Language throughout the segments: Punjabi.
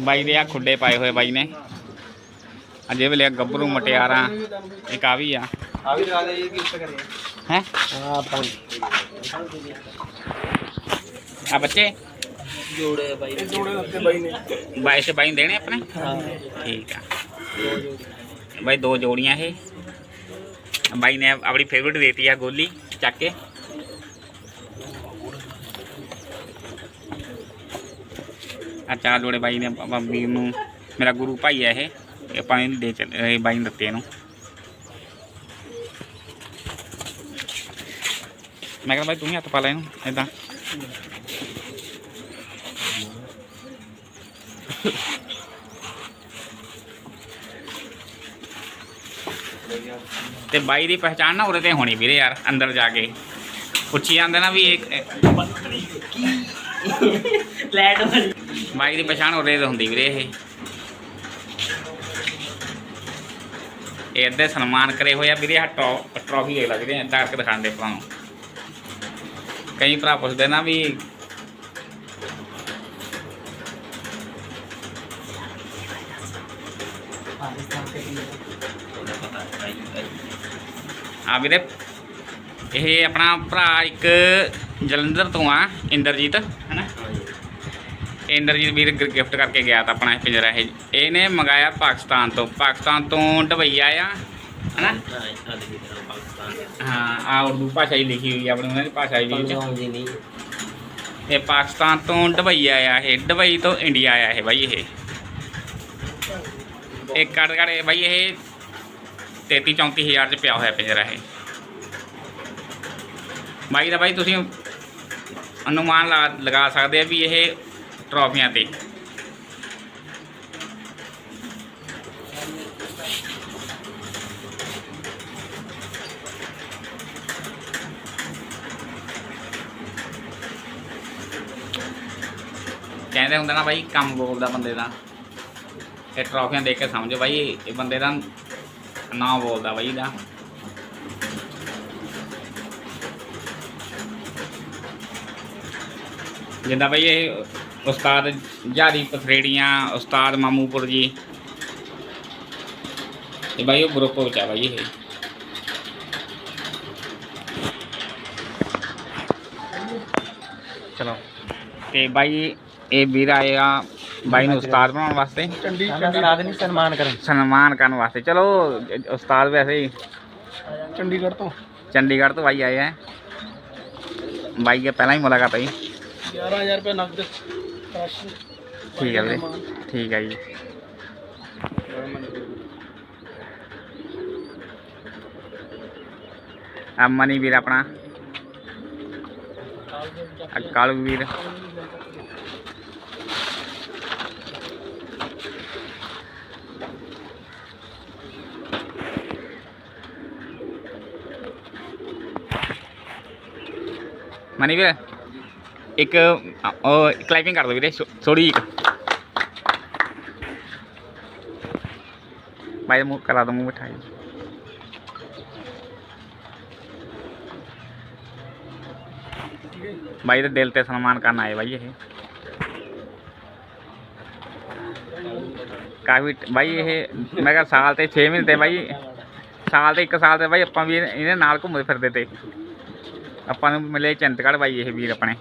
ਬਾਈ ਦੇ ਆ ਖੁੱਡੇ ਪਾਏ ਹੋਏ ਬਾਈ ਨੇ। ਅਜੇ ਵੇਲੇ ਗੱਭਰੂ ਮਟਿਆਰਾਂ ਇੱਕ ਆ ਵੀ ਆ। ਆ ਵੀ ਲਗਾ ਦੇ ਇਹ ਕੀ ਕਰੇ। ਹੈ? ਹਾਂ ਪੰਜ ਆ ਬੱਚੇ? ਜੋੜੇ ਬਾਈ ਜੋੜੇ ਲੱਗੇ ਬਾਈ ਨੇ। ਬਾਈ ਤੇ ਬਾਈ ਦੇਣੇ ਆਪਣੇ? ਹਾਂ। ਠੀਕ ਆ। ਬਾਈ ਦੋ ਜੋੜੀਆਂ ਇਹ। ਬਾਈ ਨੇ ਆਪਣੀ ਫੇਵਰਿਟ ਦੇਤੀ ਆ ਗੋਲੀ ਚੱਕ ਕੇ। ਆ ਚਾਰ ਜੋੜੇ ਬਾਈ ਨੇ ਬਾਬਾ ਵੀਰ ਨੂੰ, ਮੇਰਾ ਗੁਰੂ ਭਾਈ ਆ ਇਹ ਇਹ ਆਪਾਂ ਦੇ ਇਹ ਬਾਈ ਨੇ ਦਿੱਤੇ ਇਹਨੂੰ। ਮੈਂ ਕਹਿੰਦਾ ਬਾਈ ਤੂੰ ਹੀ ਹੱਥ ਪਾ ਲੈ ਇਹਨੂੰ ਇਦਾਂ ਤੇ ਬਾਈ ਦੀ ਪਹਿਚਾਣ ਨਾ ਉਰੇ ਤੇ ਹੋਣੀ ਵੀਰੇ ਯਾਰ, ਅੰਦਰ ਜਾ ਕੇ। ਪੁੱਛੀ ਜਾਂਦੇ ਨਾ ਵੀ ਇੱਕ ਲੈਟ ਵਾਲੀ ਬਾਈਕ ਦੀ ਪਛਾਣ ਉਰੇ ਤੇ ਹੁੰਦੀ ਵੀਰੇ ਇਹ। ਇਹ ਸਨਮਾਨ ਕਰੇ ਹੋਇਆ ਵੀਰੇ ਆ ਟਰੋਫੀ ਦੇਖ ਲੈ ਵੀਰੇ ਏਦਾਂ ਕਰਕੇ ਦਿਖਾਉਂਦੇ ਭਰਾ ਨੂੰ। ਕਈ ਭਰਾ ਪੁੱਛਦੇ ਨਾ ਵੀ ਆ ਵੀਰੇ, ਇਹ ਆਪਣਾ ਭਰਾ ਇੱਕ ਜਲੰਧਰ ਤੋਂ ਆ, ਇੰਦਰਜੀਤ, ਹਨਾ? ਇੰਦਰਜੀਤ ਵੀਰ ਗਿਫਟ ਕਰਕੇ ਗਿਆ ਤਾਂ ਆਪਣਾ ਇਹ ਪਿੰਜਰਾ ਇਹ ਇਹਨੇ ਮੰਗਾਇਆ ਪਾਕਿਸਤਾਨ ਤੋਂ। ਪਾਕਿਸਤਾਨ ਤੋਂ ਦੁਬਈ ਆਇਆ ਹਨਾ? ਹਾਂ ਆ ਉਰਦੂ ਭਾਸ਼ਾ ਹੀ ਲਿਖੀ ਹੋਈ ਆ ਆਪਣੀ ਉਹਨਾਂ ਦੀ ਭਾਸ਼ਾ ਵੀ ਵਿੱਚ ਇਹ ਪਾਕਿਸਤਾਨ ਤੋਂ ਦੁਬਈ ਆਇਆ ਇਹ। ਦੁਬਈ ਤੋਂ ਇੰਡੀਆ ਆਇਆ ਇਹ ਬਾਈ ਇਹ। ਇਹ ਕੱਢ ਇਹ ਬਾਈ ਇਹ 33 34 ਹਜ਼ਾਰ ਚ ਪਿਆ ਹੋਇਆ ਪਿੰਜਰਾ ਇਹ। ਬਾਈ ਦਾ ਬਾਈ ਤੁਸੀਂ ਅਨੁਮਾਨ ਲਗਾ ਸਕਦੇ ਆ ਵੀ ਇਹ ਟਰੋਫੀਆਂ ਤੇ। ਕਹਿੰਦੇ ਹੁੰਦੇ ਨਾ ਬਾਈ, ਕੰਮ ਬੋਲਦਾ ਬੰਦੇ ਦਾ। ਇਹ ਟਰੋਫੀਆਂ ਦੇਖ ਕੇ ਸਮਝੋ ਬਾਈ, ਇਹ ਬੰਦੇ ਦਾ ਨਾਂ ਬੋਲਦਾ ਬਾਈ ਦਾ ਜਿੱਦਾਂ ਬਾਈ ਇਹ ਉਸਤਾਦ ਜਾਰੀ ਪਥਰੇੜੀਆਂ ਉਸਤਾਦ ਮਾਮੂਪੁਰ ਜੀ ਇਹ ਬਾਈ ਉਹ ਗਰੁੱਪ ਵਿੱਚ ਆ ਬਾਈ ਇਹ ਚਲੋ ਤੇ ਬਾਈ ਇਹ ਵੀਰ ਆਇਆ ਬਾਈ ਨੂੰ ਉਸਤਾਦ ਬਣਾਉਣ ਵਾਸਤੇ ਚੰਡੀ ਚੰਡੀ ਰਾਤ ਨਹੀਂ ਸਨਮਾਨ ਕਰਨ ਸਨਮਾਨ ਕਰਨ ਵਾਸਤੇ ਚਲੋ ਅ- ਉਸਤਾਦ ਵੈਸੇ ਹੀ ਚੰਡੀਗੜ੍ਹ ਤੋਂ ਚੰਡੀਗੜ੍ਹ ਤੋਂ ਬਾਈ ਆਏ ਹੈ ਬਾਈ ਕੇ ਪਹਿਲਾਂ ਹੀ ਮੁਲਾਕਾਤ ਹੋਈ 11000 ਰੁਪਏ ਨਗਦ ਕੈਸ਼ ਠੀਕ ਹੈ ਵੀਰੇ ਠੀਕ ਹੈ ਜੀ ਆ ਮਨੀ ਵੀਰ ਆਪਣਾ ਆ ਕਾਲੂ ਵੀਰ ਮਨੀ ਵੀਰ ਇੱਕ ਉਹ ਕਲਾਈਪਿੰਗ ਕਰ ਦੋ ਵੀਰੇ ਥੋੜੀ ਜਿਹੀ ਬਾਈ ਮੂੰਹ, ਕਰਾ ਦੋ ਮੂੰਹ ਬਿਠਾਈ ਬਾਈ ਦੇ ਦਿਲ ਤੇ ਸਨਮਾਨ ਕਰਨ ਆਏ ਬਾਈ ਇਹ। ਕਾਫੀ, ਬਾਈ ਇਹ, ਮੈਂ ਕਿਹਾ ਸਾਲ ਤੇ 6 ਮਹੀਨੇ ਤੇ ਬਾਈ, ਸਾਲ ਤੇ 1 ਸਾਲ ਤੇ ਬਾਈ ਆਪਾਂ ਵੀ ਇਹਨੇ ਇਹਦੇ ਨਾਲ ਘੁੰਮਦੇ ਫਿਰਦੇ ਤੇ। ਆਪਾਂ ਨੂੰ ਮਿਲੇ ਚੰਤਗੜ੍ਹ ਬਾਈ ਇਹ ਵੀਰ ਆਪਣੇ।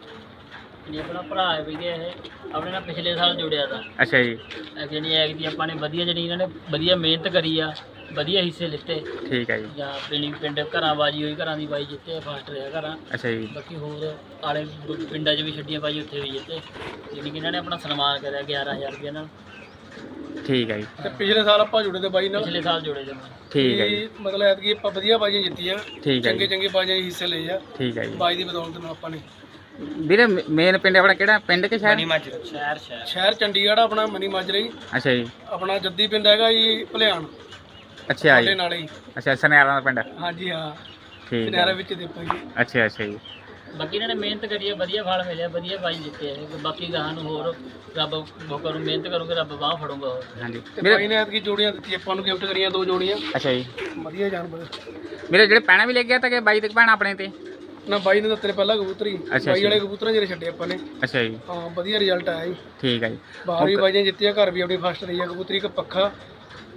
ਇਹ ਆਪਣਾ ਭਰਾ ਹੈ ਵੀ ਇਹ ਆਪਣੇ ਨਾਲ ਪਿਛਲੇ ਸਾਲ ਜੁੜਿਆ ਤਾਂ। ਅੱਛਾ ਜੀ। ਜਿਹੜੀ ਐਗ ਦੀ ਆਪਾਂ ਨੇ ਵਧੀਆ ਜਿਹੜੀ ਇਹਨਾਂ ਨੇ ਵਧੀਆ ਮਿਹਨਤ ਕਰੀ ਆ ਵਧੀਆ ਹਿੱਸੇ ਲਿੱਤੇ। ਠੀਕ ਹੈ ਜੀ। ਜਾਂ ਪਿੰਡ ਪਿੰਡ ਘਰਾਂ ਬਾਜੀ ਹੋਈ ਘਰਾਂ ਦੀ ਬਾਈ ਜਿੱਤੇ ਫਸਟ ਰਿਹਾ ਘਰਾਂ। ਅੱਛਾ ਜੀ। ਬਾਕੀ ਹੋਰ ਆਲੇ ਪਿੰਡਾਂ 'ਚ ਵੀ ਛੱਡੀਆਂ ਬਾਈ ਉੱਥੇ ਵੀ ਜਿੱਤੇ। ਜਿਹੜੀ ਕਿ ਇਹਨਾਂ ਨੇ ਆਪਣਾ ਸਨਮਾਨ ਕਰਿਆ 11000 ਰੁਪਏ ਨਾਲ। ਠੀਕ ਹੈ ਜੀ। ਤੇ ਪਿਛਲੇ ਸਾਲ ਆਪਾਂ ਜੁੜੇ ਤੇ ਬਾਈ ਨਾਲ। ਪਿਛਲੇ ਸਾਲ ਜੁੜੇ ਜਮਾ ਠੀਕ ਹੈ ਜੀ। ਮਤਲਬ ਐਤਕੀ ਆਪਾਂ ਵਧੀਆ ਬਾਜੀਆਂ ਜਿੱਤੀਆਂ। ਠੀਕ ਹੈ ਚੰਗੇ ਚੰਗੇ ਬਾਜੀਆਂ 'ਚ ਹਿੱਸੇ ਲਏ ਆ। ਠੀਕ ਹੈ ਜੀ। ਬਾਈ ਦੀ ਬਦੌਲਤ ਨਾਲ ਆਪਾਂ ਨੇ ਵੀਰੇ ਮੇਨ ਪਿੰਡ ਆਪਣਾ ਕਿਹੜਾ? ਪਿੰਡ ਕਿ ਸ਼ਹਿਰ? ਸ਼ਹਿਰ ਸ਼ਹਿਰ। ਸ਼ਹਿਰ ਚੰਡੀਗੜ੍ਹ ਆਪਣਾ ਮਨੀ ਮਾਜਰੀ ਅੱਛਾ ਜੀ। ਆਪਣਾ ਜੱਦੀ ਪਿੰਡ ਹੈਗਾ ਜੀ ਭਲਿਆਣ। ਅੱਛਾ ਜੀ। ਨਾਲ ਹੀ। ਅੱਛਾ ਸਨਿਆਰਾਂ ਦਾ ਪਿੰਡ। ਹਾਂਜੀ ਹਾਂ। ਠੀਕ ਹੈ। ਵਿੱਚ ਦੇ ਪਾਈ ਅੱਛਾ ਅੱਛਾ ਜੀ। ਬਾਕੀ ਇਹਨਾਂ ਨੇ ਮਿਹਨਤ ਕਰੀ ਹੈ ਵਧੀਆ ਫਲ ਮਿਲਿਆ ਵਧੀਆ ਬਾਈ ਜਿੱਤੇ ਹੈ ਬਾਕੀ ਗਾਹਾਂ ਨੂੰ ਹੋਰ ਰੱਬ ਮੌਕਾ ਨੂੰ ਮਿਹਨਤ ਕਰੂਗੇ ਰੱਬ ਬਾਹ ਫੜੂਗਾ ਹੋਰ। ਹਾਂਜੀ। ਤੇ ਵੀਰੇ ਬਾਈ ਨੇ ਐਤਕੀ ਜੋੜੀਆਂ ਦਿੱਤੀ ਆਪਾਂ ਨੂੰ ਗਿਫਟ ਕਰੀਆਂ ਦੋ ਜੋੜੀਆਂ। ਅੱਛਾ ਜੀ। ਵਧੀਆ ਜਾਨਵਰ। ਵੀਰੇ ਜਿਹੜੇ ਪੈਣਾ ਵੀ ਲੈ ਗਿਆ ਤਾਂ ਕਿ ਬਾਈ ਤੇ ਪੈਣਾ ਆਪਣੇ ਤੇ। ਨਾ ਬਾਈ ਨੇ ਦਿੱਤੇ ਪਹਿਲਾਂ ਕਬੂਤਰੀ ਅੱਛਾ ਬਾਈ। ਵਾਲੇ ਕਬੂਤਰਾਂ ਜਿਹੜੇ ਛੱਡੇ ਆਪਾਂ ਨੇ। ਅੱਛਾ ਜੀ। ਹਾਂ ਵਧੀਆ ਰਿਜ਼ਲਟ ਆਇਆ ਜੀ। ਠੀਕ ਹੈ ਜੀ। ਬਾਹਰ ਵੀ ਬਾਈਆਂ ਜਿੱਤੀਆਂ ਘਰ ਵੀ ਆਪਣੀ ਫਸਟ ਰਹੀ ਆ ਕਬੂਤਰੀ ਇੱਕ ਪੱਖਾ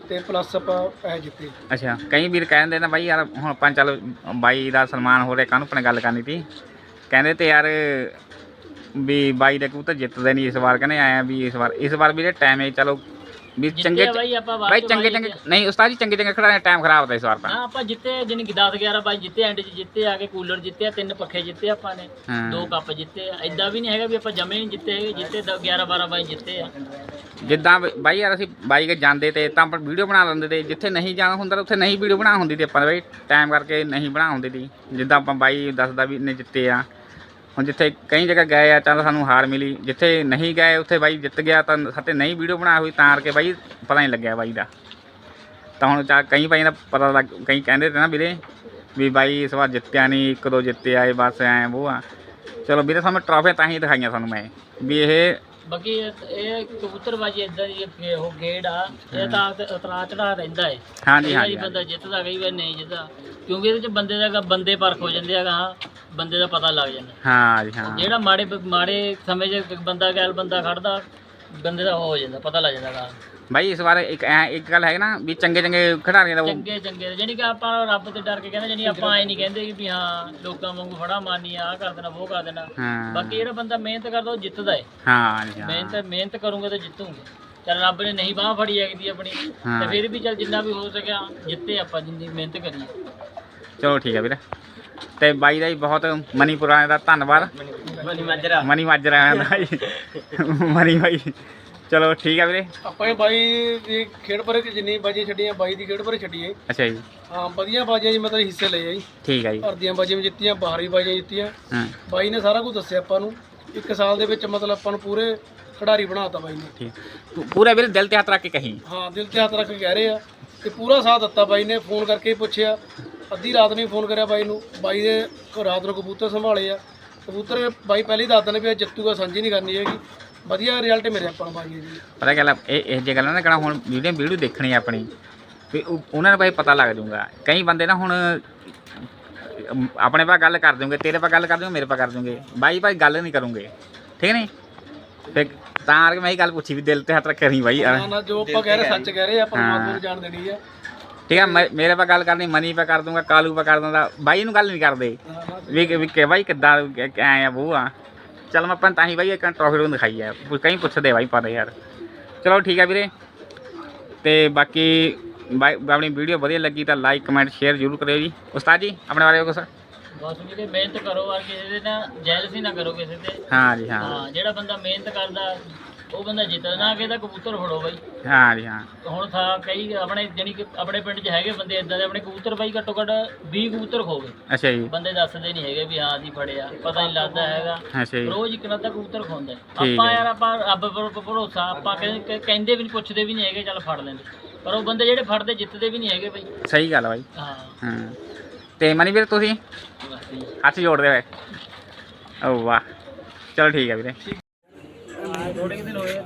ਤੇ ਪਲੱਸ ਆਪਾਂ ਪੈਸੇ ਜਿੱਤੇ। ਅੱਛਾ ਕਈ ਵੀਰ ਕਹਿੰਦੇ ਨਾ ਬਾਈ ਯਾਰ ਹੁਣ ਆਪਾਂ ਚੱਲ ਬਾਈ ਦਾ ਸਨਮਾਨ ਹੋ ਰਿਹਾ ਕਾਹਨੂੰ ਆਪਣੇ ਗੱਲ ਕਰਨੀ ਸੀ? ਕਹਿੰਦੇ ਤੇ ਯਾਰ ਵੀ ਬਾਈ ਦੇ ਕਬੂਤਰ ਜਿੱਤਦੇ ਨਹੀਂ ਇਸ ਵਾਰ ਕਹਿੰਦੇ ਆਇਆ ਵੀ ਇਸ ਵਾਰ ਇਸ ਵਾਰ ਵੀਰੇ ਟਾਈਮ ਹੈ ਚਲੋ ਵੀ ਜਿੱਤੇ ਚੰਗੇ ਬਾਈ ਆਪਾਂ ਬਾਅਦ ਬਾਈ ਚੋਂ ਚੰਗੇ ਚੰਗੇ ਨਹੀਂ ਉਸਤਾਦ ਜੀ ਚੰਗੇ ਚੰਗੇ ਖਿਡਾਰੀਆਂ ਟਾਈਮ ਖਰਾਬ ਹੁੰਦਾ ਇਸ ਵਾਰ ਤਾਂ। ਹਾਂ ਆਪਾਂ ਜਿੱਤੇ ਜਿੰਨੀ ਕਿ 10 11 ਬਾਈ ਜਿੱਤੇ ਐਂਡ 'ਚ ਜਿੱਤੇ ਆ ਕੇ ਕੂਲਰ ਜਿੱਤੇ ਆ ਤਿੰਨ ਪੱਖੇ ਜਿੱਤੇ ਆਪਾਂ ਨੇ। ਹਾਂ। ਦੋ ਕੱਪ ਜਿੱਤੇ ਆ। ਐਦਾਂ ਵੀ ਨਹੀਂ ਹੈਗਾ ਵੀ ਆਪਾਂ ਜਮੇ ਨਹੀਂ ਜਿੱਤੇ ਹੈਗੇ ਜਿੱਤੇ 11 12 ਬਾਈ ਜਿੱਤੇ ਆ। ਜਿੱਦਾਂ ਬਾਈ ਯਾਰ ਅਸੀਂ ਬਾਈ ਕੇ ਜਾਂਦੇ ਤੇ ਤਾਂ ਆਪਾਂ ਵੀਡੀਓ ਬਣਾ ਲੈਂਦੇ ਤੇ ਜਿੱਥੇ ਨਹੀਂ ਜਾਣਾ ਹੁੰਦਾ ਤਾਂ ਉੱਥੇ ਨਹੀਂ ਵੀਡੀਓ ਬਣਾ ਹੁੰਦੀ ਤੇ ਆਪਾਂ ਬਾਈ ਟਾਈਮ ਕਰਕੇ ਨਹੀਂ ਬਣਾ ਹੁੰਦੀ ਤੀ। ਜਿੱਦਾਂ ਆਪਾਂ ਬਾਈ ਦੱਸਦਾ ਵੀ ਨੇ ਜਿੱਤੇ ਆ। ਹੁਣ ਜਿੱਥੇ ਕਈ ਜਗ੍ਹਾ ਗਏ ਆ ਤਾਂ ਸਾਨੂੰ ਹਾਰ ਮਿਲੀ। ਜਿੱਥੇ ਨਹੀਂ ਗਏ, ਉੱਥੇ ਬਾਈ ਜਿੱਤ ਗਿਆ ਤਾਂ ਸਾਡੇ ਨਹੀਂ ਵੀਡੀਓ ਬਣਾ ਹੋਈ, ਤਾਂ ਕਰਕੇ ਬਾਈ ਪਤਾ ਨਹੀਂ ਲੱਗਿਆ ਬਾਈ ਦਾ। ਤਾਂ ਹੁਣ ਚਾ ਕਈ ਬਾਈ ਦਾ ਪਤਾ ਲੱਗ, ਕਈ ਕਹਿੰਦੇ ਤੇ ਨਾ ਵੀਰੇ ਵੀ ਬਾਈ ਇਸ ਵਾਰ ਜਿੱਤਿਆ ਨਹੀਂ ਇੱਕ ਦੋ ਜਿੱਤੇ ਆਏ, ਬਸ ਐ ਉਹ ਆ। ਚਲੋ ਵੀਰੇ ਸਾਨੂੰ ਟਰਾਫੀਆਂ ਤਾਂ ਹੀ ਦਿਖਾਈਆਂ ਸਾਨੂੰ ਮੈਂ। ਵੀ ਇਹ ਬਾਕੀ ਇਹ ਇਹ ਕਬੂਤਰਬਾਜੀ ਇਦਾਂ ਦੀ ਇੱਕ ਉਹ ਗੇੜ ਆ ਇਹ ਤਾਂ ਉਤਰਾ ਚੜਾ ਰਹਿੰਦਾ ਹੈ। ਹਾਂਜੀ ਕਈ ਵਾਰੀ ਹਾਂਜੀ। ਬੰਦਾ ਜਿੱਤਦਾ ਕਈ ਵਾਰ ਨਹੀਂ ਜਿੱਤਦਾ। ਕਿਉਂਕਿ ਇਹਦੇ ਚ ਬੰਦੇ ਦਾ ਗਾ- ਬੰਦੇ ਪਰਖ ਹੋ ਜਾਂਦੇ ਆ ਬੰਦੇ ਦਾ ਪਤਾ ਲੱਗ ਜਾਂਦਾ। ਹਾਂ ਜੀ ਹਾਂ। ਜਿਹੜਾ ਮਾੜੇ ਮਾੜੇ ਸਮੇਂ 'ਚ ਬੰਦਾ ਗੈਲ ਬੰਦਾ ਖੜਦਾ ਬੰਦੇ ਦਾ ਉਹ ਹੋ ਜਾਂਦਾ ਪਤਾ ਲੱਗ ਜਾਂਦਾ ਗਾ ਬਾਈ ਇਸ ਵਾਰ ਇੱਕ ਐ ਇੱਕ ਗੱਲ ਹੈ ਨਾ ਵੀ ਚੰਗੇ ਚੰਗੇ ਖਿਡਾਰੀਆਂ ਦਾ ਉਹ ਚੰਗੇ ਚੰਗੇ। ਜਾਨੀ ਕਿ ਆਪਾਂ ਰੱਬ ਤੇ ਡਰ ਕੇ ਕਹਿੰਦੇ ਜਾਨੀ ਆਪਾਂ ਐ ਨਹੀਂ ਕਹਿੰਦੇ ਕਿ ਵੀ ਹਾਂ ਲੋਕਾਂ ਵਾਂਗੂ ਫੜਾ ਮਾਰਨੀ ਆ ਆਹ ਕਰ ਦੇਣਾ ਉਹ ਕਰ ਦੇਣਾ। ਹਾਂ। ਬਾਕੀ ਜਿਹੜਾ ਬੰਦਾ ਮਿਹਨਤ ਕਰਦਾ ਉਹ ਜਿੱਤਦਾ ਹੈ ਹਾਂ ਜੀ ਹਾਂ। ਮਿਹਨਤ ਮਿਹਨਤ ਕਰੂੰਗੇ ਤਾਂ ਜਿੱਤੂਗੇ। ਚੱਲ ਰੱਬ ਨੇ ਨਹੀਂ ਬਾਹ ਫੜੀ ਹੈਗੀ ਆਪਣੀ ਹਾਂ। ਤੇ ਫਿਰ ਵੀ ਚੱਲ ਜਿੰਨਾ ਵੀ ਹੋ ਸਕਿਆ ਜਿੱਤੇ ਆਪਾਂ ਜਿੰਨੀ ਮਿਹਨਤ ਕਰੀਏ। ਚਲੋ ਠੀਕ ਹੈ ਵੀਰੇ। ਤੇ ਬਾਈ ਦਾ ਵੀ ਬਹੁਤ ਮਨੀਪੁਰਾਂ ਦਾ ਧੰਨਵਾਦ। ਮਨੀ ਮਾਜਰਾ ਮਨੀ ਮਾਜਰਾ ਦਾ ਜੀ। ਮਨੀ ਬਾਈ। ਚਲੋ ਠੀਕ ਹੈ ਵੀਰੇ। ਆਪਾਂ ਇਹ ਬਾਈ ਦੀ ਖੇਡ ਪਰ ਜਿੰਨੀ ਬਾਜੀ ਛੱਡੀਆਂ ਬਾਈ ਦੀ ਖੇਡ ਪਰ ਛੱਡੀਏ। ਅੱਛਾ ਜੀ। ਹਾਂ ਵਧੀਆ ਬਾਜੀਆਂ ਜੀ ਮਤਲਬ ਹਿੱਸੇ ਲਏ ਆ ਜੀ। ਠੀਕ ਹੈ ਜੀ। ਘਰ ਦੀਆਂ ਬਾਜੀਆਂ ਵੀ ਜਿੱਤੀਆਂ ਬਾਹਰੀ ਬਾਜੀਆਂ ਜਿੱਤੀਆਂ। ਹਾਂ। ਬਾਈ ਨੇ ਸਾਰਾ ਕੁਝ ਦੱਸਿਆ ਆਪਾਂ ਨੂੰ। ਇੱਕ ਸਾਲ ਦੇ ਵਿੱਚ ਮਤਲਬ ਆਪਾਂ ਨੂੰ ਪੂਰੇ ਖਿਡਾਰੀ ਬਣਾਤਾ ਬਾਈ ਨੇ। ਠੀਕ। ਪੂ- ਪੂਰਾ ਵੀਰੇ ਦਿਲ ਤੇ ਹੱਥ ਰੱਖ ਕੇ ਕਹੀਂ। ਹਾਂ ਦਿਲ ਤੇ ਹੱਥ ਰੱਖ ਕੇ ਕਹਿ ਰਹੇ ਆ ਤੇ ਪੂਰਾ ਸਾਥ ਦਿੱਤਾ ਬਾਈ ਨੇ ਫੋਨ ਕਰਕੇ ਹੀ ਪੁੱਛਿਆ। ਅੱਧੀ ਰਾਤ ਨੂੰ ਹੀ ਫੋਨ ਕਰਿਆ ਬਾਈ ਨੂੰ। ਬਾਈ ਦੇ ਘ- ਰਾਤ ਨੂੰ ਕਬੂਤਰ ਸੰਭਾਲੇ ਆ। ਕਬੂਤਰ ਬਾਈ ਪਹਿਲੀ ਦੱਸ ਦਿੰਦੇ ਵੀ ਇਹ ਜਿੱਤੂਗਾ ਸਾਂਝੀ ਨਹੀਂ ਕਰਨੀ ਹੈਗੀ। ਵਧੀਆ ਰਿਜ਼ਲਟ ਮੇਰੇ ਆਪਾਂ ਨੂੰ ਬਾਈ ਜੀ। ਪਤਾ ਗੱਲ ਆ, ਇਹ ਇਹ ਜੇ ਗੱਲਾਂ ਨਾ ਕਹਣਾ ਹੁਣ ਵੀਡੀਓ ਵੀਡੀਓ ਦੇਖਣੀ ਆ ਆਪਣੀ ਵੀ ਉਹ- ਉਹਨਾਂ ਨੂੰ ਬਾਈ ਪਤਾ ਲੱਗ ਜਾਊਗਾ। ਕਈ ਬੰਦੇ ਨਾ ਹੁਣ ਅਮ, ਆਪਣੇ ਪਾ ਗੱਲ ਕਰ ਦੂੰਗੇ ਤੇਰੇ ਪਾ ਗੱਲ ਕਰ ਦੂੰਗੇ ਮੇਰੇ ਪਾ ਕਰ ਦੂੰਗੇ ਬਾਈ ਭਾਈ ਗੱਲ ਨਹੀਂ ਕਰੂੰਗੇ। ਠੀਕ ਨਹੀਂ? ਤੇ ਤਾਂ ਕਰਕੇ ਮੈਂ ਇਹ ਗੱਲ ਪੁੱਛੀ ਵੀ ਦਿਲ ਤੇ ਹੱਥ ਰੱਖ ਰਹੀ ਬਾਈ ਨਾ ਨਾ ਜੋ ਆਪਾਂ ਕਹਿ ਰਹੇ ਸੱਚ ਕਹਿ ਰਹੇ ਆ ਪਰਮਾਤਮਾ ਨੂੰ ਜਾਣ ਦੇਣੀ ਆ। ਠੀਕ ਹੈ ਮੈਂ- ਮੇਰੇ ਪਾ ਗੱਲ ਕਰਨੀ ਮਨੀ ਪਾ ਕਰ ਦੂੰਗਾ ਕਾਲੂ ਪਾ ਕਰ ਦੂੰਗਾ ਬਾਈ ਨੂੰ ਗੱਲ ਨਹੀਂ ਕਰਦੇ। ਹਾਂ, ਹਾਂ। ਵੀ ਵੀ ਕਿ ਬਾਈ ਕਿੱਦਾਂ ਆਏ ਆ ਉਹ ਆ। ਚਲ ਮੈਂ ਆਪਾਂ ਤਾਂ ਹੀ ਬਾਈ ਇੱਕ ਟਰੋਫੀ ਨੂੰ ਦਿਖਾਈ ਆ। ਕਈ ਪੁੱਛਦੇ ਬਾਈ ਪਰ ਯਾਰ। ਚਲੋ ਠੀਕ ਹੈ ਵੀਰੇ। ਤੇ ਬਾਕੀ ਬਾਈ ਆਪਣੀ ਵੀਡੀਓ ਵਧੀਆ ਲੱਗੀ ਤਾਂ ਲਾਈਕ ਕਮੈਂਟ ਸ਼ੇਅਰ ਜ਼ਰੂਰ ਕਰਿਓ ਜੀ। ਉਸਤਾਦ ਜੀ ਆਪਣੇ ਬਾਰੇ ਕੁਛ? ਬਸ ਵੀਰੇ ਮਿਹਨਤ ਕਰੋ ਔਰ ਕਿਸੇ ਦੇ ਨਾ ਜੈਲਸੀ ਨਾ ਕਰੋ ਕਿਸੇ ਤੇ। ਹਾਂ ਜੀ ਹਾਂ ਜਿਹੜਾ ਬੰਦਾ ਮਿਹਨਤ ਕਰਦਾ ਉਹ ਬੰਦਾ ਜਿੱਤਦਾ ਨਾ ਕਿ ਇਹਦਾ ਕਬੂਤਰ ਫੜੋ ਬਾਈ। ਹਾਂ ਜੀ ਹਾਂ। ਹੁਣ ਥਾ ਕਈ ਆਪਣੇ ਜਾਣੀ ਕਿ ਆਪਣੇ ਪਿੰਡ 'ਚ ਹੈਗੇ ਬੰਦੇ ਇਦਾਂ ਦੇ ਆਪਣੇ ਕਬੂਤਰ ਬਾਈ ਘੱਟੋ ਘੱਟ 20 ਕਬੂਤਰ ਖੋ ਗਏ। ਅੱਛਾ ਜੀ। ਬੰਦੇ ਦੱਸਦੇ ਨਹੀਂ ਹੈਗੇ ਵੀ ਹਾਂ ਜੀ ਫੜਿਆ ਪਤਾ ਨਹੀਂ ਲੱਗਦਾ ਹੈਗਾ। ਅੱਛਾ ਜੀ। ਰੋਜ਼ ਇੱਕ ਨਾ ਤਾਂ ਕਬੂਤਰ ਖੋਂਦਾ। ਆਪਾਂ। ਯਾਰ ਆਪਾਂ ਰੱਬ ਪਰ ਭਰੋਸਾ ਆਪਾਂ ਕਹਿੰਦੇ ਵੀ ਨਹੀਂ ਪੁੱਛਦੇ ਵੀ ਨਹੀਂ ਹੈਗੇ ਚੱਲ ਫੜ ਲੈਂਦੇ। ਪਰ ਉਹ ਬੰਦੇ ਜਿਹੜੇ ਫੜਦੇ ਜਿੱਤਦੇ ਵੀ ਨਹੀਂ ਹੈਗੇ ਬਾਈ। ਸਹੀ ਗੱਲ ਬਾਈ। ਹਾਂ। ਹਾਂ। ਤੇ ਮਨੀ ਵੀਰ ਤੁਸੀਂ। ਹੱਥ ਜੋੜਦੇ ਹੋਏ। ਓ ਵਾਹ। ਚਲੋ ਠੀਕ ਹੈ ਵੀਰੇ।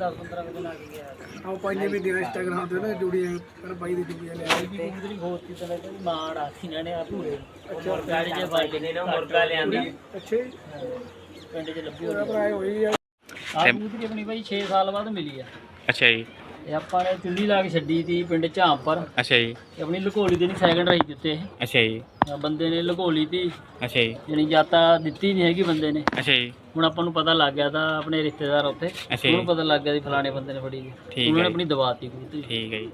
10 15 ਦਿਨ ਆ ਗਿਆ। ਆਹ ਬਾਈ ਨੇ ਵੀ ਦਿਆ ਇੰਸਟਾਗ੍ਰਾਮ ਤੇ ਨਾ ਜੁੜੀ ਆ ਪਰ ਬਾਈ ਦੀ ਡਿੱਗੀ ਲੈ ਆਈ ਤੇ ਜਿਹੜੀ ਹੋਤੀ ਤੇ ਲੱਗੇ ਮਾੜ ਆ ਸੀ ਨੇ ਆ ਪੂਰੇ। ਅੱਛਾ। ਗਾੜੀ ਜੇ ਬਾਈ ਨੇ ਨਾ ਮੁਰਗਾ ਲਿਆਂਦਾ। ਅੱਛੇ ਪਿੰਡ 'ਚ ਲੱਭੀ ਭਰਾ ਹੋਈ ਆ। ਆ ਕਬੂਤਰੀ ਆਪਣੀ ਬਾਈ 6 ਸਾਲ ਬਾਅਦ ਮਿਲੀ ਆ। ਅੱਛਾ ਜੀ। ਇਹ ਆਪਾਂ ਨੇ ਚੁੱਲੀ ਲਾ ਕੇ ਛੱਡੀ ਤੀ ਪਿੰਡ ਝਾਂਪਰ ਅੱਛਾ ਜੀ। ਇਹ ਆਪਣੀ ਲੁਕੋਲੀ ਦੇ ਨਹੀਂ ਸੈਕਿੰਡ ਰਹੀ ਦਿੱਤੇ ਅੱਛਾ ਜੀ। ਬੰਦੇ ਨੇ ਲੁਕੋਲੀ ਤੀ। ਅੱਛਾ ਜੀ। ਜਣੀ ਜਾਤਾ ਦਿੱਤੀ ਨਹੀਂ ਹੈਗੀ ਬੰਦੇ ਨੇ। ਅੱਛਾ ਜੀ। ਹੁਣ ਆਪਾਂ ਨੂੰ ਪਤਾ ਲੱਗ ਗਿਆ ਤਾਂ ਆਪਣੇ ਰਿਸ਼ਤੇਦਾਰ ਉੱਥੇ। ਅੱਛਾ ਜੀ। ਉਹਨੂੰ ਪਤਾ ਲੱਗ ਗਿਆ ਸੀ ਫਲਾਣੇ ਬੰਦੇ ਨੇ ਫੜੀ ਹੈ ਠੀਕ ਉਹਨਾਂ ਨੇ ਆਪਣੀ ਦਵਾਤੀ ਕਬੂਤਰੀ ਠੀਕ ਹੈ ਜੀ।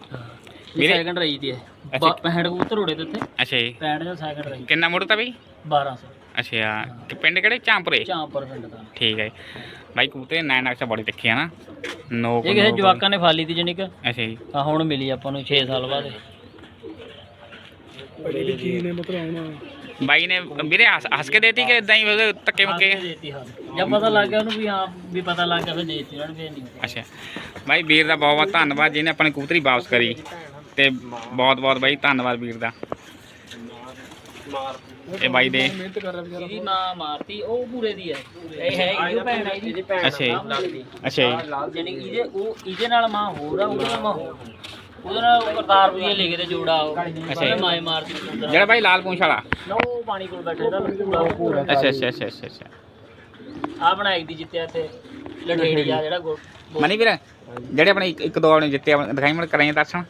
ਇਹ ਵੀਰੇ- ਸੈਕਿੰਡ ਰਹੀ ਦੀ ਹੈ। ਅੱਛਾ। 65 ਕਬੂਤਰ ਉੜੇ ਤੇ ਉੱਥੇ। ਅੱਛਾ ਜੀ। 65 ਦਾ ਸੈਕਿੰਡ ਰਹੀ। ਕਿੰਨਾ ਮੁੜ ਤਾ ਬਈ 1200 ਅੱਛਾ ਤੇ ਪਿੰਡ ਕਿਹੜੇ? ਚਾਂਪਰੇ ਝਾਂਪਰ ਪਿੰਡ ਦਾ। ਠੀਕ ਹੈ ਬਾਈ ਕਬੂਤਰ ਨੈਣ ਨਕਸ਼ਾ ਬੜੀ ਦੇਖੀ ਆ ਨਾ। ਨੋ ਇਹ ਕਿਸੇ ਜਵਾਕਾਂ ਨੇ ਫਾਲੀ ਤੀ ਜਣੀ ਕਿ? ਅੱਛਾ ਜੀ। ਆ ਹੁਣ ਮਿਲੀ ਆਪਾਂ ਨੂੰ 6 ਸਾਲ ਬਾਅਦ। ਬੜੀ ਦੀ ਚੀਜ਼ ਨੇ ਮਤਲਬ ਆਉਣਾ ਬਾਈ ਨੇ ਵੀਰੇ ਹੱਸ ਕੇ ਦੇਤੀ ਕਿ ਇਦਾਂ ਹੀ ਧੱਕੇ ਮੁੱਕੇ? ਦੇਤੀ ਹਾਂ। ਜਦ ਪਤਾ ਲੱਗ ਗਿਆ ਉਹਨੂੰ ਵੀ ਹਾਂ ਵੀ ਪਤਾ ਲੱਗ ਗਿਆ ਫਿਰ ਦੇਤੀ ਉਹਨਾਂ ਨੇ ਨਹੀਂ ਅੱਛਾ। ਬਾਈ ਵੀਰ ਦਾ ਬਹੁਤ ਬਹੁਤ ਧੰਨਵਾਦ ਜਿਹਨੇ ਆਪਣੀ ਕਬੂਤਰੀ ਵਾਪਸ ਕਰੀ। ਤੇ ਬਹੁਤ ਬਹੁਤ ਬਾਈ ਧੰਨਵਾਦ ਵੀਰ ਦਾ। ਇਹ ਬਾਈ ਦੇ। ਮਿਹਨਤ ਕਰ ਰਿਹਾ ਵਿਚਾਰਾ ਇਹਦੀ ਮਾਂ ਮਾਰਤੀ ਉਹ ਪੂਰੇ ਦੀ ਹੈ। ਇਹ ਹੈ ਇਹਦੀ ਭੈਣ ਹੈ ਇਹਦੀ ਅੱਛਾ ਜੀ। ਅੱਛਾ ਜੀ। ਜਾਨੀ ਇਹਦੇ ਉਹ ਇਹਦੇ ਨਾਲ ਮਾਂ ਹੋਰ ਆ ਉਹਦੇ ਨਾਲ ਮਾਂ ਹੋਰ। ਉਹਦੇ ਨਾਲ ਉਹ ਕਰਤਾਰ ਵਧੀਆ ਲੈ ਕੇ ਤੇ ਜੋੜਾ ਉਹ। ਅੱਛਾ ਜੀ। ਕਬੂਤਰ ਜਿਹੜਾ ਬਾਈ ਲਾਲ ਪੂੰਛ ਵਾਲਾ? ਨਾ ਉਹ ਪਾਣੀ ਕੋਲ ਬੈਠੇ ਦਾ ਪੂਰਾ ਅੱਛਾ ਅੱਛਾ ਅੱਛਾ ਅੱਛਾ ਅੱਛਾ। ਆ ਬਣਾਈ ਦੀ ਜਿੱਤਿਆ ਤੇ ਲਠੇੜੀ ਆ ਜਿਹੜਾ ਗੋ- ਗੋ- ਮਨੀ ਵੀਰ ਜਿਹੜੇ ਆਪਣੇ ਇੱਕ ਇੱਕ ਦੋ ਨੇ ਜਿੱਤੇ ਦਿਖਾਈ ਮੜ ਕਰਾਈਏ ਦਰਸ਼ਨ।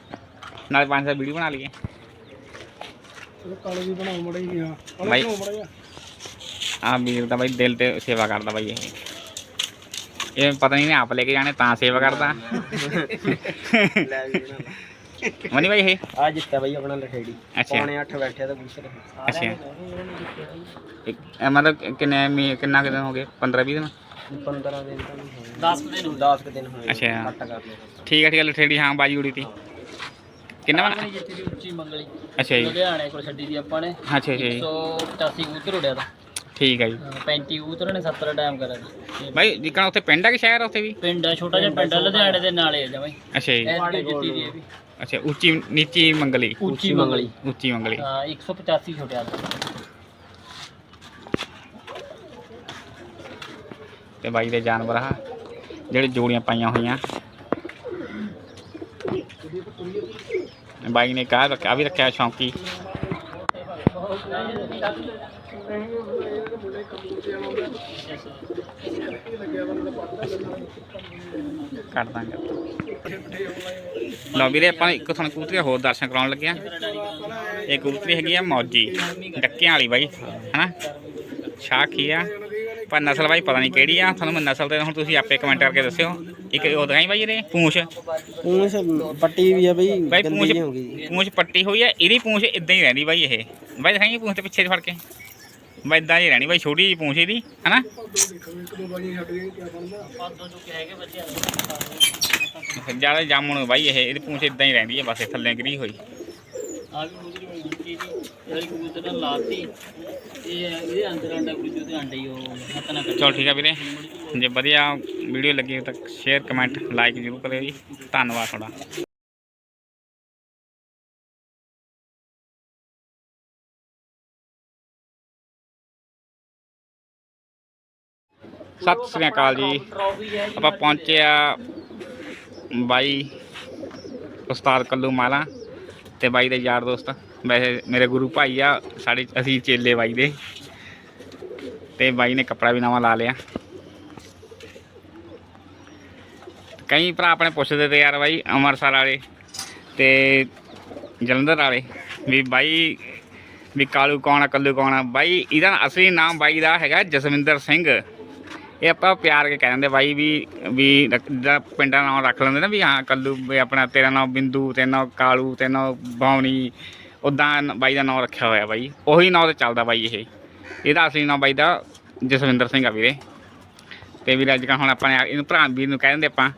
ਨਾਲ ਪੰਜ ਸੌ ਵੀਡੀਓ ਬਣਾ ਲਈਏ। ਕਾਲੇ ਵੀ ਬਣਾਓ ਮੜੇ ਜੀ ਹਾਂ ਕਾਲੇ ਬਾਈ- ਬਣਾਓ ਮੜਾ ਜੀ ਆ ਵੀਰ ਦਾ ਬਾਈ ਦਿਲ ਤੇ ਸੇਵਾ ਕਰਦਾ ਬਾਈ ਇਹ। ਇਹ ਪਤਾ ਨਹੀਂ ਨੇ ਆਪ ਲੈ ਕੇ ਜਾਣੇ ਤਾਂ ਸੇਵਾ ਕਰਦਾ। ਮਨੀ ਬਾਈ ਇਹ? ਆ ਜਿੱਤਿਆ ਬਾਈ ਆਪਣਾ ਲਠੇੜੀ ਅੱਛਾ। 8 ਬੈਠਿਆ ਤਾਂ ਕਬੂਤਰ ਅੱਛਾ। ਇੱਕ ਇਹ ਮਤਲਬ ਕਿੰਨੇ ਮੀ- ਕਿੰਨਾ ਕੁ ਦਿਨ ਹੋ ਗਏ? 15 20 ਦਿਨ? 15 ਦਿਨ ਤਾਂ ਨਹੀਂ ਹੋਏ। 10 ਦਿਨ ਹੋ 10 ਕੁ ਦਿਨ ਹੋਏ ਅੱਛਾ। ਘੱਟ ਕਰ ਲਿਆ ਠੀਕ ਹੈ ਠੀਕ ਹੈ ਲਠੇੜੀ ਹਾਂ ਬਾਜੀ ਉੜੀ ਤੀ ਕਿੰਨਾ ਬਣਾ ਆਪਣੀ ਜਿੱਤੀ ਦੀ ਉੱਚੀ ਮੰਗਲੀ। ਅੱਛਾ ਜੀ। ਲੁਧਿਆਣੇ ਕੋਲ ਛੱਡੀ ਦੀ ਆਪਾਂ ਨੇ। ਅੱਛਾ ਅੱਛਾ ਜੀ 185 ਕਬੂਤਰ ਉੜਿਆ ਤਾਂ। ਠੀਕ ਹੈ ਜੀ। 35 ਕਬੂਤਰ ਨੇ 70 ਟਾਈਮ ਕਰਿਆ ਜੀ ਬਾਈ ਜਿੱਕਣਾ ਉੱਥੇ ਪਿੰਡ ਆ ਕਿ ਸ਼ਹਿਰ ਆ ਉੱਥੇ ਵੀ? ਪਿੰਡ ਆ ਛੋਟਾ ਜਿਹਾ ਪਿੰਡ ਲੁਧਿਆਣੇ ਦੇ ਨਾਲੇ ਆ ਜਮਾਈ ਅੱਛਾ ਜੀ। ਜਿੱਤੀ ਦੀ ਇਹ ਵੀ। ਅੱਛਾ ਉੱਚੀ ਨੀਚੀ ਮੰਗਲੀ। ਉੱਚੀ ਮੰਗਲੀ। ਉੱਚੀ ਮੰਗਲੀ। ਹਾਂ 185 ਛੋਟਿਆ ਤੇ ਬਾਈ ਦੇ ਜਾਨਵਰ ਆ ਜਿਹੜੇ ਜੋੜੀਆਂ ਪਾਈਆਂ ਹੋਈਆਂ। ਬਾਈ ਨੇ ਕਾ ਰੱਖਿਆ, ਵੀ ਰੱਖਿਆ ਸ਼ੌਂਕੀ। ਕੱਢ ਦਾਂਗੇ। ਲਓ ਵੀਰੇ, ਆਪਾਂ ਇੱਕ ਤੁਹਾਨੂੰ ਕਬੂਤਰੀ ਹੋਰ ਦਰਸ਼ਨ ਕਰਾਉਣ ਲੱਗੇ ਆ। ਇਹ ਕਬੂਤਰੀ ਹੈਗੀ ਆ ਮੌਜੀ, ਡੱਕਿਆਂ ਵਾਲੀ ਬਾਈ, ਹਨਾ? ਸ਼ਾਖੀ ਆ? ਪਰ ਨਸਲ ਬਾਈ ਪਤਾ ਨਹੀਂ ਕਿਹੜੀ ਆ ਤੁਹਾਨੂੰ ਮੈਂ ਨਸਲ ਤੇ ਹੁਣ ਤੁਸੀਂ ਆਪੇ ਕਮੈਂਟ ਕਰਕੇ ਦੱਸਿਓ। ਇੱਕ ਉਹ ਦਿਖਾਈ ਬਾਈ ਇਹਦੇ ਪੂੰਛ। ਪੂੰਛ ਪੱਟੀ ਵੀ ਆ ਬਈ ਬਾਈ ਪੂੰਛ ਜੀ। ਪੂੰਛ ਪੱਟੀ ਹੋਈ ਆ ਇਹਦੀ ਪੂੰਛ ਇਦਾਂ ਹੀ ਰਹਿੰਦੀ ਬਾਈ ਇਹ। ਬਾਈ ਦਿਖਾਈ ਪੂੰਛ ਤੇ ਪਿੱਛੇ ਫੜ ਕੇ। ਬਾਈ ਇਦਾਂ ਹੀ ਰਹਿਣੀ ਬਾਈ ਛੋਟੀ ਜਿਹੀ ਪੂੰਛ ਇਹਦੀ ਹਨਾ? ਜੋ ਜ਼ਿਆਦਾ ਜਾਮਣ ਬਾਈ ਇਹ ਇਹਦੀ ਪੂੰਛ ਇਦਾਂ ਹੀ ਰਹਿੰਦੀ ਹੈ ਬਸ ਇਹ ਥੱਲੇ ਗਿਰੀ ਹੋਈ। ਆ ਵੀ ਮੁੰਦਰੀ ਹੋਈ ਜਿੱਤੀ ਦੀ ਇਹਦੀ ਕਬੂਤਰ ਨਾਲ ਲਾਤੀ। ਇਹ ਇਹਦੇ ਅੰਦਰ ਅੰਡਾ ਕੁੜੀ ਉਹਦੇ ਅੰਡੇ ਹੀ ਉਹ ਹੱਥ ਨਾਲ ਕੱਢ। ਚਲੋ ਠੀਕ ਆ ਵੀਰੇ। ਜੇ ਵਧੀਆ ਵੀਡੀਓ ਲੱਗੀ ਤਾਂ ਸ਼ੇਅਰ ਕਮੈਂਟ ਲਾਈਕ ਜ਼ਰੂਰ ਕਰਿਓ ਜੀ। ਧੰਨਵਾਦ ਤੁਹਾਡਾ। ਸਤਿ ਸ੍ਰੀ ਅਕਾਲ ਜੀ। ਆਪਾਂ ਪਹੁੰਚੇ ਆ ਬਾਈ, ਉਸਤਾਦ ਕੱਲੂ ਮਾਲਾ। ਤੇ ਬਾਈ ਦੇ ਯਾਰ ਦੋਸਤ। ਵੈਸੇ ਮੇਰੇ ਗੁਰੂ ਭਾਈ ਆ, ਸਾਡੇ ਅਸੀਂ ਚੇਲੇ ਬਾਈ ਦੇ। ਤੇ ਬਾਈ ਨੇ ਕੱਪੜਾ ਵੀ ਨਵਾਂ ਲਾ ਲਿਆ। ਕਈ ਭਰਾ ਆਪਣੇ ਪੁੱਛਦੇ ਤੇ ਯਾਰ ਬਾਈ, ਅੰਮ੍ਰਿਤਸਰ ਵਾਲੇ ਤੇ ਜਲੰਧਰ ਵਾਲੇ ਵੀ ਬਾਈ, ਵੀ ਕਾਲੂ ਕੌਣ ਆ, ਕੱਲੂ ਕੌਣ ਆ। ਬਾਈ, ਇਹਦਾ ਅਸਲੀ ਨਾਮ ਬਾਈ ਦਾ ਹੈਗਾ ਜਸਵਿੰਦਰ ਸਿੰਘ। ਇਹ ਆਪਾਂ ਪਿਆਰ ਕੇ ਕਹਿ ਦਿੰਦੇ ਬਾਈ ਵੀ ਵੀ ਰੱਖ- ਪਿੰਡਾਂ ਦਾ ਨਾਮ ਰੱਖ ਲੈਂਦੇ ਨਾ ਵੀ ਹਾਂ ਕੱਲੂ ਵੀ ਆਪਣਾ ਤੇਰਾ ਨਾਮ ਬਿੰਦੂ, ਤੇਰਾ ਨਾਮ ਕਾਲੂ, ਤੇਰਾ ਨਾਮ ਬਾਉਣੀ ਉਦਾਂ ਬਾਈ ਦਾ ਨਾਮ ਰੱਖਿਆ ਹੋਇਆ ਬਾਈ। ਉਹੀ ਨਾਮ ਤੇ ਚੱਲਦਾ ਬਾਈ ਇਹ। ਇਹਦਾ ਅਸਲੀ ਨਾਮ ਬਾਈ ਦਾ ਜਸਵਿੰਦਰ ਸਿੰਘ ਆ ਵੀਰੇ। ਤੇ ਵੀਰੇ ਅੱਜ ਕੱਲ੍ਹ ਹੁਣ ਆਪਾਂ ਨੇ ਇਹਨੂੰ ਭਰਾ ਵੀਰ ਨੂੰ ਕਹਿ ਦਿੰਦੇ ਆਪਾਂ।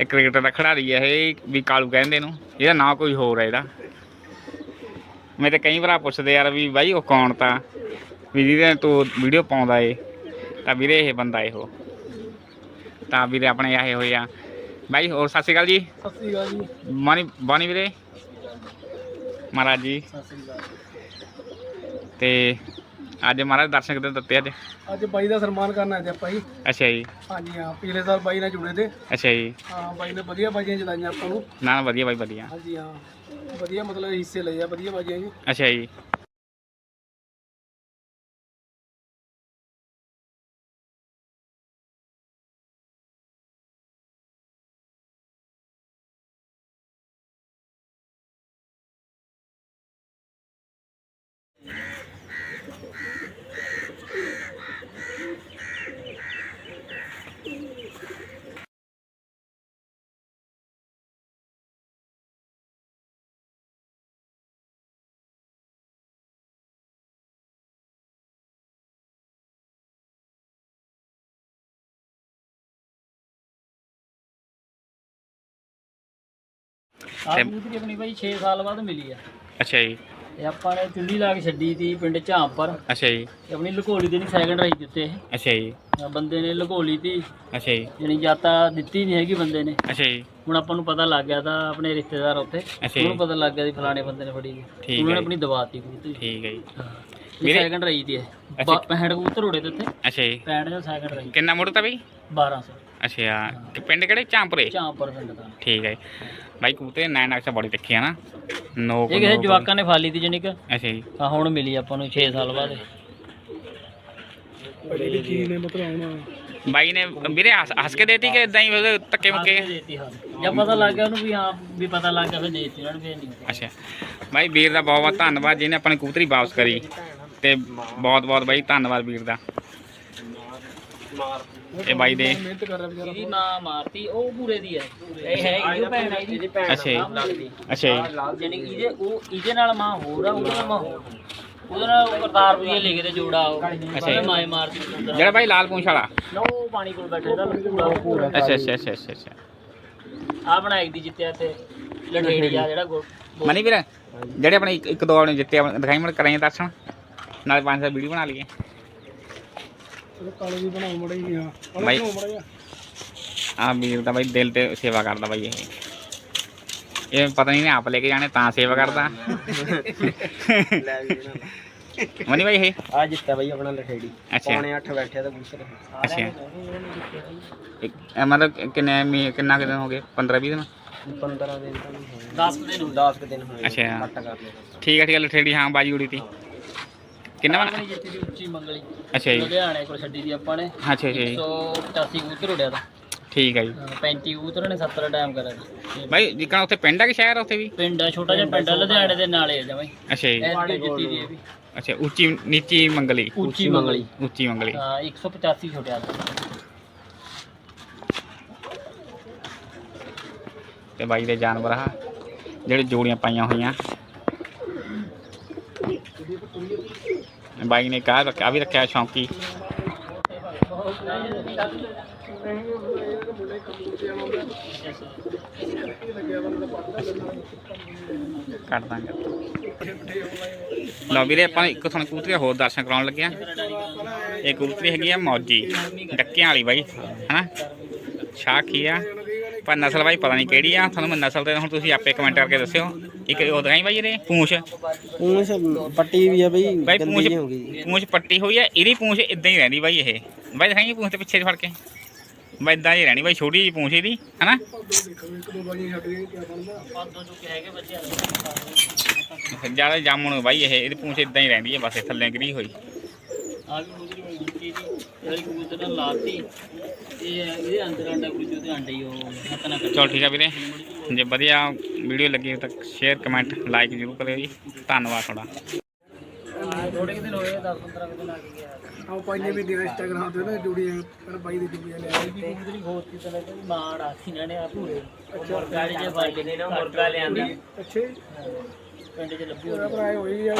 ਇਹ ਕ੍ਰਿਕਟਰ ਦਾ ਖਿਡਾਰੀ ਹੈ ਇਹ, ਵੀ ਕਾਲੂ ਕਹਿੰਦੇ ਇਹਨੂੰ। ਇਹਦਾ ਨਾਂ ਕੋਈ ਹੋਰ ਹੈ ਇਹਦਾ। ਮੈਂ ਤਾਂ ਕਈ ਵਾਰ ਪੁੱਛਦੇ ਯਾਰ ਵੀ ਬਾਈ ਉਹ ਕੌਣ ਤਾਂ? ਵੀ ਜਿਹਦੇ ਤੂੰ ਵੀਡੀਓ ਪਾਉਂਦਾ ਏ। ਤਾਂ ਵੀਰੇ ਇਹ ਬੰਦਾ ਇਹੋ। ਤਾਂ ਵੀਰੇ ਆਪਣੇ ਆਏ ਹੋਏ ਆ ਬਾਈ ਹੋਰ ਸਤਿ ਸ਼੍ਰੀ ਅਕਾਲ ਜੀ। ਸਤਿ ਸ੍ਰੀ ਅਕਾਲ ਜੀ। ਬਾਣੀ ਬਾਣੀ ਵੀਰੇ। ਮਹਾਰਾਜ ਜੀ। ਸਤਿ ਸ੍ਰੀ ਅਕਾਲ ਤੇ ਅੱਜ ਮਹਾਰਾਜ ਦਰਸ਼ਨ ਕਿਤੇ ਦਿੱਤੇ ਅੱਜ? ਅੱਜ ਬਾਈ ਦਾ ਸਨਮਾਨ ਕਰਨਾ ਹੈ ਆਪਾਂ ਜੀ। ਅੱਛਾ ਜੀ। ਹਾਂਜੀ ਹਾਂ ਪਿਛਲੇ ਸਾਲ ਬਾਈ ਨਾਲ ਜੁੜੇ ਤੇ। ਅੱਛਾ ਜੀ। ਹਾਂ ਬਾਈ ਨੇ ਵਧੀਆ ਬਾਜੀਆਂ ਚਲਾਈਆਂ ਆਪਾਂ ਨੂੰ। ਨਾ ਨਾ ਵਧੀਆ ਬਾਈ ਵਧੀਆ। ਹਾਂਜੀ ਹਾਂ। ਵਧੀਆ ਮਤਲਬ ਹਿੱਸੇ ਲਏ ਆ ਵਧੀਆ ਬਾਜੀਆਂ ਜੀ। ਅੱਛਾ ਜੀ। ਆਹ ਤੇ- ਕਬੂਤਰੀ ਆਪਣੀ ਬਾਈ 6 ਸਾਲ ਬਾਅਦ ਮਿਲੀ ਆ। ਅੱਛਾ ਜੀ। ਤੇ ਆਪਾਂ ਨੇ ਚੁੱਲੀ ਲਾ ਕੇ ਛੱਡੀ ਤੀ ਪਿੰਡ ਝਾਂਪਰ। ਅੱਛਾ ਜੀ। ਤੇ ਆਪਣੀ ਲਕੋਲੀ ਦੇ ਨਹੀਂ ਸੈਕਿੰਡ ਰਹੀ ਦਿੱਤੇ ਇਹ। ਅੱਛਾ ਜੀ। ਆਹ ਬੰਦੇ ਨੇ ਲਕੋਲੀ ਤੀ। ਅੱਛਾ ਜੀ। ਜਣੀ ਜਾਤਾ ਦਿੱਤੀ ਨਹੀਂ ਹੈਗੀ ਬੰਦੇ ਨੇ। ਅੱਛਾ ਜੀ। ਹੁਣ ਆਪਾਂ ਨੂੰ ਪਤਾ ਲੱਗ ਗਿਆ ਤਾਂ ਆਪਣੇ ਰਿਸ਼ਤੇਦਾਰ ਉੱਥੇ। ਅੱਛਾ ਉਹਨੂੰ ਜੀ। ਪਤਾ ਲੱਗ ਗਿਆ ਸੀ ਫਲਾਣੇ ਬੰਦੇ ਨੇ ਫੜੀ। ਠੀਕ ਉਹਨਾਂ ਹੈ ਨੇ ਜੀ। ਆਪਣੀ ਦਵਾਤੀ ਕਬੂਤਰੀ ਠੀਕ ਹੈ ਜੀ। ਹਾਂ। ਵੀਰੇ- ਇਹ ਸੈਕਿੰਡ ਰਹੀ ਤੀ ਇਹ। ਅੱਛਾ। 65 ਕਬੂਤਰ ਉੜੇ ਤੇ ਉੱਥੇ। ਅੱਛਾ ਜੀ। 65 ਦਾ ਸੈਕਿੰਡ ਰਹੀ ਕਿੰਨਾ ਮੁੱਢ ਤਾ ਬਈ 1200 ਅੱਛਾ। ਕਿ ਪਿੰਡ ਕਿਹੜੇ? ਚਾਂਪਰੇ ਝਾਂਪਰ ਪਿੰਡ ਦਾ। ਠੀਕ ਹੈ ਜੀ। ਬਾਈ ਕਬੂਤਰ ਨੈਣ ਅਕਸਾ ਬੜੀ ਤਿੱਖੀ ਆ ਨਾ। ਨੋਕ ਇਹ ਕਿਸੇ। ਜਵਾਕਾਂ ਨੇ ਫਾਲੀ ਦੀ ਜਣਿਕ ਅੱਛਾ ਜੀ। ਆ ਹੁਣ ਮਿਲੀ ਆਪਾਂ ਨੂੰ 6 ਸਾਲ ਬਾਅਦ। ਨੇ ਮਤਲਬ ਬਾਈ ਨੇ ਵੀਰੇ ਹੱਸ ਕੇ ਦੇਤੀ ਕਿ ਇਦਾਂ ਹੀ ਧੱਕੇ ਮੁੱਕੇ? ਦੇਤੀ ਹਾਂ। ਜਦ ਪਤਾ ਲੱਗ ਗਿਆ ਉਹਨੂੰ ਵੀ ਹਾਂ ਵੀ ਪਤਾ ਲੱਗ ਗਿਆ ਫਿਰ ਦੇਤੀ ਉਹਨਾਂ ਨੂੰ ਫੇਰ ਨਹੀਂ। ਅੱਛਾ। ਬਾਈ ਵੀਰ ਦਾ ਬਹੁਤ ਬਹੁਤ ਧੰਨਵਾਦ ਜਿਹਨੇ ਆਪਣੀ ਕਬੂਤਰੀ ਵਾਪਸ ਕਰੀ। ਤੇ ਬਹੁਤ ਬਹੁਤ ਬਾਈ ਧੰਨਵਾਦ ਵੀਰ ਦਾ। ਇਹ ਬਾਈ ਦੇ ਮਿਹਨਤ ਕਰ ਰਿਹਾ ਵਿਚਾਰਾ ਇਹਦੀ ਮਾਂ ਮਾਰਤੀ ਉਹ ਪੂਰੇ ਦੀ ਹੈ। ਇਹ ਹੈ ਇਹਦੀ ਭੈਣ ਹੈ ਇਹਦੀ। ਅੱਛਾ ਜੀ। ਅੱਛਾ ਜੀ। ਜਾਨੀ ਕਿ ਇਹਦੇ ਉਹ ਇਹਦੇ ਨਾਲ ਮਾਂ ਹੋਰ ਆ ਉਹਦੇ ਨਾਲ ਮਾਂ ਹੋਰ। ਆ। ਉਹਦੇ ਨਾਲ ਉਹ ਕਰਤਾਰ ਵੀ ਲੈ ਕੇ ਤੇ ਜੋੜਾ ਉਹ। ਜੀ। ਮਾਏ ਮਾਰਤੀ ਪੁੱਤਰ ਜਿਹੜਾ ਬਾਈ ਲਾਲ ਪੂੰਛ ਵਾਲਾ। ਲੋ ਪਾਣੀ ਕੋਲ ਬੈਠੇ ਦਾ ਪੂਰਾ ਅੱਛਾ ਅੱਛਾ ਅੱਛਾ ਅੱਛਾ ਅੱਛਾ ਆ ਬਣਾਈ ਦੀ ਜਿੱਤਿਆ ਤੇ ਲਠੇੜੀਆ ਜਿਹੜਾ ਗੋ- ਗੋ- ਮਨੀ ਵੀਰ ਜਿਹੜੇ ਆਪਣੇ ਇੱਕ ਇੱਕ ਦੋ ਆਪਣੇ ਜਿੱਤੇ ਆਪਣੇ ਦਿਖਾਈ ਮੜ ਕਰਾਈ ਦਰਸ਼ਨ। ਨਾਲੇ ਪੰਜ ਸੌ ਵੀਡੀਓ ਬਣਾ ਲਈਏ। ਕਾਲੇ ਵੀ ਬਣਾਉ ਮੜਾ ਹੀ ਹਾਂ ਕਾਲੇ ਬਾਈ- ਬਣਾਉ ਮੜਾ ਹੀ ਆ। ਵੀਰ ਦਾ ਬਾਈ ਦਿਲ ਤੇ ਸੇਵਾ ਕਰਦਾ ਬਾਈ ਇਹ। ਇਹ ਪਤਾ ਨਹੀਂ ਨੇ ਆਪ ਲੈ ਕੇ ਜਾਣੇ ਤਾਂ ਸੇਵਾ ਕਰਦਾ। ਮਨੀ ਬਾਈ ਇਹ? ਆ ਜਿੱਤਿਆ ਬਾਈ ਆਪਣਾ ਲਠੇੜੀ। ਅੱਛਾ। ਪੌਣੇ 8 ਬੈਠਿਆ ਤਾਂ ਕਬੂਤਰ ਅੱਛਾ। ਇੱਕ- ਇਹ ਮਤਲਬ ਕਿੰਨੇ ਮੀ ਕਿੰਨਾ ਕੁ ਦਿਨ ਹੋ ਗਏ? 15 20 ਦਿਨ? 15 ਦਿਨ ਤਾਂ ਨਹੀਂ ਹੋਏ। 10 ਦਿਨ ਹੋਏ 10 ਦਿਨ ਹੋਏ ਅੱਛਾ। ਕੱਟ ਕਰ ਲਿਆ। ਠੀਕ ਹੈ ਠੀਕ ਹੈ ਲਠੇੜੀ ਹਾਂ ਬਾਜੀ ਉੜੀ ਤੀ ਕਿੰਨਾ ਆਪਣੀ ਜਿੱਤੀ ਦੀ ਉੱਚੀ ਮੰਗਲੀ ਅੱਛਾ ਜੀ। ਲੁਧਿਆਣੇ ਕੋਲ ਛੱਡੀ ਦੀ ਆਪਾਂ ਨੇ। ਅੱਛਾ ਅੱਛਾ ਜੀ। 185 ਕਬੂਤਰ ਉੜਿਆ ਦਾ ਠੀਕ ਹੈ ਜੀ। 35 ਕਬੂਤਰ ਨੇ 70 ਟਾਈਮ ਕਰਿਆ ਜੀ ਬਾਈ ਜਿੱਕਣਾ ਉੱਥੇ ਪਿੰਡ ਹੈ ਕਿ ਸ਼ਹਿਰ ਆ ਉੱਥੇ ਵੀ? ਪਿੰਡ ਆ ਛੋਟਾ ਜਿਹਾ ਪਿੰਡ ਆ ਲੁਧਿਆਣੇ ਦੇ ਨਾਲੇ ਆ ਜਮਾਈ ਅੱਛਾ ਜੀ। ਜਿੱਤੀ ਦੀ ਇਹ ਵੀ। ਅੱਛਾ ਉੱਚੀ ਨੀਚੀ ਮੰਗਲੀ। ਉੱਚੀ ਮੰਗਲੀ। ਉੱਚੀ ਮੰਗਲੀ। ਹਾਂ 185 ਛੋਟਿਆ ਦਾ ਤੇ ਬਾਈ ਦੇ ਜਾਨਵਰ ਆ ਜਿਹੜੇ ਜੋੜੀਆਂ ਪਾਈਆਂ ਹੋਈਆਂ। ਬਾਈ ਨੇ ਕਾ ਰੱਖਿਆ ਵੀ ਰੱਖਿਆ ਸ਼ੌਂਕੀ ਕੱਟ ਦਾਂਗੇ। ਲਓ ਵੀਰੇ, ਆਪਾਂ ਇੱਕ ਤੁਹਾਨੂੰ ਕਬੂਤਰੀ ਹੋਰ ਦਰਸ਼ਨ ਕਰਾਉਣ ਲੱਗੇ ਆ ਇਹ ਕਬੂਤਰੀ ਹੈਗੀ ਆ ਮੌਜੀ, ਡੱਕਿਆਂ ਵਾਲੀ ਬਾਈ, ਹਨਾ? ਕੀ ਆ? ਪਰ ਨਸਲ ਬਾਈ ਪਤਾ ਨਹੀਂ ਕਿਹੜੀ ਆ ਤੁਹਾਨੂੰ ਮੈਂ ਨਸਲ ਤੇ ਹੁਣ ਤੁਸੀਂ ਆਪੇ ਕਮੈਂਟ ਕਰਕੇ ਦੱਸਿਓ। ਇੱਕ ਉਹ ਦਿਖਾਈ ਬਾਈ ਇਹਦੇ ਪੂੰਛ। ਪੂੰਛ ਪੱਟੀ ਵੀ ਆ ਬਈ ਬਾਈ ਪੂੰਛ ਪੂੰਛ ਪੱਟੀ ਹੋਈ ਆ ਇਹਦੀ ਪੂੰਛ ਇਦਾਂ ਹੀ ਰਹਿੰਦੀ ਬਾਈ ਇਹ। ਬਾਈ ਦਿਖਾਈ ਪੂੰਛ ਤੇ ਪਿੱਛੇ ਫੜ ਕੇ। ਬਾਈ ਇਦਾਂ ਹੀ ਰਹਿਣੀ ਬਾਈ ਛੋਟੀ ਜਿਹੀ ਪੂੰਛ ਇਹਦੀ ਹਨਾ? ਜ਼ਿਆਦਾ ਜਾਮਣ ਬਾਈ ਇਹ ਇਹਦੀ ਪੂੰਛ ਇਦਾਂ ਹੀ ਰਹਿੰਦੀ ਹੈ ਬਸ ਇਹ ਥੱਲੇ ਗਿਰੀ ਹੋਈ। ਆ ਵੀ ਕਬੂਤਰ ਬੜੀ ਜਿੱਤੀ ਦੀ ਜਿਹੜੀ ਕਬੂਤਰ ਨਾਲ ਲਾਤੀ। ਇਹ ਇਹਦੇ ਅੰਦਰ ਅੰਡਾ ਕੁਝ ਉਹਦੇ ਅੰਡੇ ਹੀ ਉਹ ਹੱਥ ਨਾਲ ਕੱਢ ਚਲੋ ਠੀਕ ਆ ਵੀਰੇ। ਜੇ ਵਧੀਆ ਵੀਡੀਓ ਲੱਗੀ ਤਾਂ ਸ਼ੇਅਰ ਕਮੈਂਟ ਲਾਈਕ ਜ਼ਰੂਰ ਕਰਿਓ ਜੀ। ਧੰਨਵਾਦ ਤੁਹਾਡਾ। ਥੋੜੇ ਦਿਨ ਹੋਏ 10 15 ਦਿਨ ਆ ਕੇ ਗਿਆ ਆਹ ਪਾਈਨੇ ਵੀ ਦਿਆ ਇੰਸਟਾਗ੍ਰਾਮ ਤੇ ਨਾ ਜੁੜੀਆਂ ਕਰ ਬਾਈ ਦੀ ਜੁੜੀਆਂ ਲੈ ਆਈ ਵੀ ਕਬੂਤਰ ਹੀ ਖੋਤ ਕੀਤਾ ਲੈ ਕਹਿੰਦੀ ਮਾਂ ਰਾਖੀ ਨੇ ਆ ਪੂਰੇ। ਮੁਰਗਾ ਜੇ ਫੜ ਕੇ ਨਾ ਮੁਰਗਾ ਲਿਆਂਦੀ। ਅੱਛੇ ਪਿੰਡ 'ਚ ਲੱਭੀ ਭਰਾ ਹੋਈ ਆ